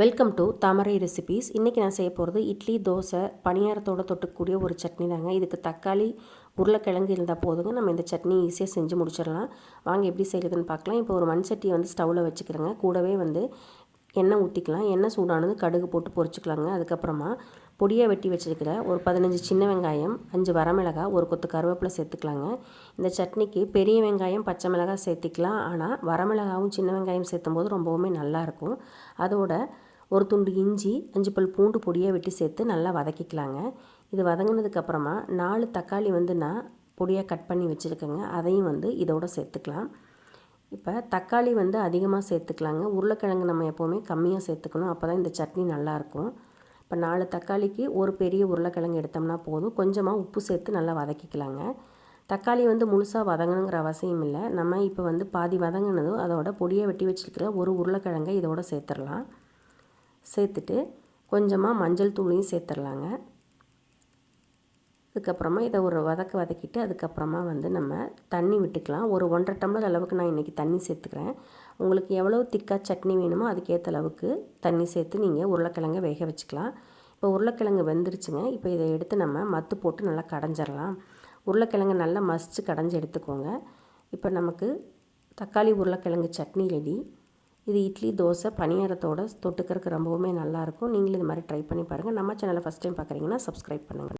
Welcome to Thamarai recipes இன்றைக்கி நான் செய்ய போகிறது இட்லி தோசை பணியாரத்தோட தொட்டுக்கூடிய ஒரு சட்னி தாங்க. இதுக்கு தக்காளி உருளைக்கிழங்கு இருந்தால் போதுங்க. நம்ம இந்த சட்னி ஈஸியாக செஞ்சு முடிச்சிடலாம். வாங்க எப்படி செய்கிறதுன்னு பார்க்கலாம். இப்போ ஒரு மண் சட்டியை வந்து ஸ்டவ்வில் வச்சுக்கிறேங்க. கூடவே வந்து எண்ணெய் ஊற்றிக்கலாம் எண்ணெய் சூடானது கடுகு போட்டு பொரிச்சிக்கலாங்க. அதுக்கப்புறமா பொடியாக வெட்டி வச்சுருக்கிற ஒரு பதினஞ்சு சின்ன வெங்காயம் அஞ்சு வரமிளகாய் ஒரு கொத்து கருவேப்பிலை சேர்த்துக்கலாங்க. இந்த சட்னிக்கு பெரிய வெங்காயம் பச்சை மிளகாய் சேர்த்திக்கலாம். ஆனால் வரமிளகாவும் சின்ன வெங்காயம் சேர்த்தும் போது ரொம்பவுமே நல்லாயிருக்கும் அதோட ஒரு துண்டு இஞ்சி அஞ்சு பல் பூண்டு பொடியாக வெட்டி சேர்த்து நல்லா வதக்கிக்கலாங்க. இது வதங்கினதுக்கப்புறமா நாலு தக்காளி வந்து நான் பொடியாக கட் பண்ணி வச்சுருக்கேங்க. அதையும் வந்து இதோட சேர்த்துக்கலாம். இப்போ தக்காளி வந்து அதிகமாக சேர்த்துக்கலாங்க. உருளைக்கிழங்கு நம்ம எப்போவுமே கம்மியாக சேர்த்துக்கணும். அப்போ தான் இந்த சட்னி நல்லாயிருக்கும் இப்போ நாலு தக்காளிக்கு ஒரு பெரிய உருளைக்கிழங்கு எடுத்தோம்னா போதும். கொஞ்சமாக உப்பு சேர்த்து நல்லா வதக்கிக்கலாங்க. தக்காளி வந்து முழுசாக வதங்கணுங்கிற அவசியம் இல்லை. நம்ம இப்போ வந்து பாதி வதங்கினதும் அதோட பொடியை வெட்டி வச்சுருக்கிற ஒரு உருளைக்கிழங்கை இதோட சேர்த்துடலாம். சேர்த்துட்டு கொஞ்சமாக மஞ்சள் தூளையும் சேர்த்துடலாங்க. அதுக்கப்புறமா இதை ஒரு வதக்க வதக்கிட்டு அதுக்கப்புறமா வந்து நம்ம தண்ணி விட்டுக்கலாம். ஒரு ஒன்றரை டம்ளர் அளவுக்கு நான் இன்றைக்கி தண்ணி சேர்த்துக்கிறேன். உங்களுக்கு எவ்வளோ திக்காக சட்னி வேணுமோ அதுக்கேற்ற அளவுக்கு தண்ணி சேர்த்து நீங்கள் உருளைக்கிழங்க வேக வச்சுக்கலாம். இப்போ உருளைக்கிழங்கு வெந்துருச்சுங்க. இப்போ இதை எடுத்து நம்ம மத்து போட்டு நல்லா கடைஞ்சிடலாம். உருளைக்கிழங்கு நல்லா மசித்து கடைஞ்சி எடுத்துக்கோங்க. இப்போ நமக்கு தக்காளி உருளைக்கிழங்கு சட்னி ரெடி இது இட்லி தோசை பணியாரத்தோட தொட்டுக்கிறதுக்கு ரொம்பவுமே நல்லாயிருக்கும். நீங்களும் இது மாதிரி ட்ரை பண்ணி பாருங்கள் நம்ம சேனலை ஃபஸ்ட் டைம் பார்க்குறீங்கன்னா சப்ஸ்கிரைப் பண்ணுங்கள்